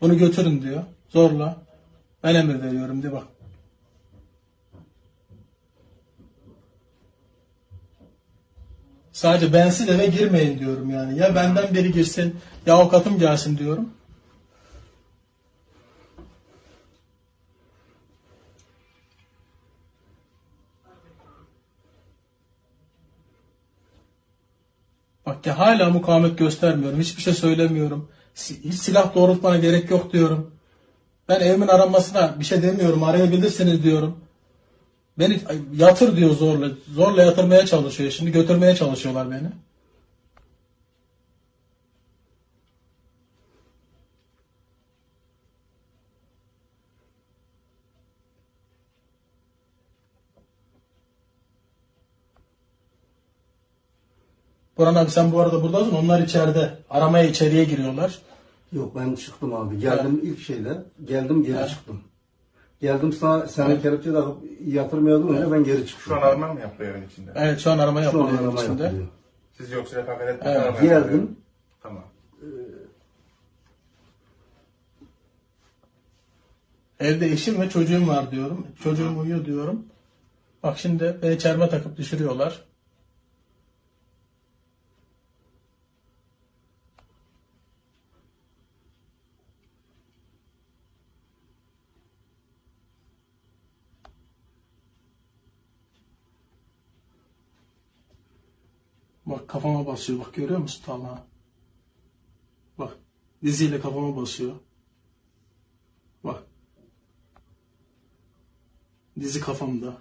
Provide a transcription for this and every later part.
Bunu götürün diyor. Zorla. Ben emir veriyorum diye bak. Sadece bensiz eve girmeyin diyorum yani. Ya benden biri girsin ya avukatım gelsin diyorum. Bak ya hala mukavemet göstermiyorum. Hiçbir şey söylemiyorum. Hiç silah doğrultmana gerek yok diyorum. Ben evimin aranmasına bir şey demiyorum. Arayabilirsiniz diyorum. Beni yatır diyor zorla. Zorla yatırmaya çalışıyor. Şimdi götürmeye çalışıyorlar beni. Burhan abi sen bu arada buradasın. Onlar içeride. Aramaya içeriye giriyorlar. Yok ben çıktım abi. Geldim ilk şeyle. Geldim geri çıktım. Geldim sana seni kelepçe takıp yatırmayalım önce ben geri çıktım. Şu an arama mı yapıyor evin içinde? Evet şu an arama Şu yapılıyor an evin arama içinde. yapılıyor. Siz yoksa refakat etmeden Evet, arama yapıyor. Geldim. Tamam. Evde eşim ve çocuğum var diyorum. Çocuğum uyuyor diyorum. Bak şimdi beni çelme takıp düşürüyorlar. Bak kafama basıyor. Bak görüyor musun Talha? Bak diziyle kafama basıyor. Bak. Dizi kafamda.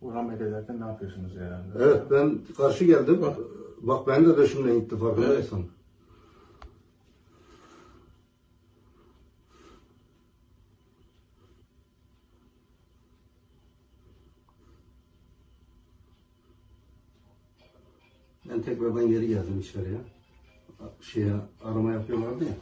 Burhan Bey derken ne yapıyorsunuz herhalde? Evet ben karşı geldim. Bak, ben de döşümle gitti farkındaysan. Ben tekrardan geri geldim içeriye. Şeye arama yapıyorlardı ya.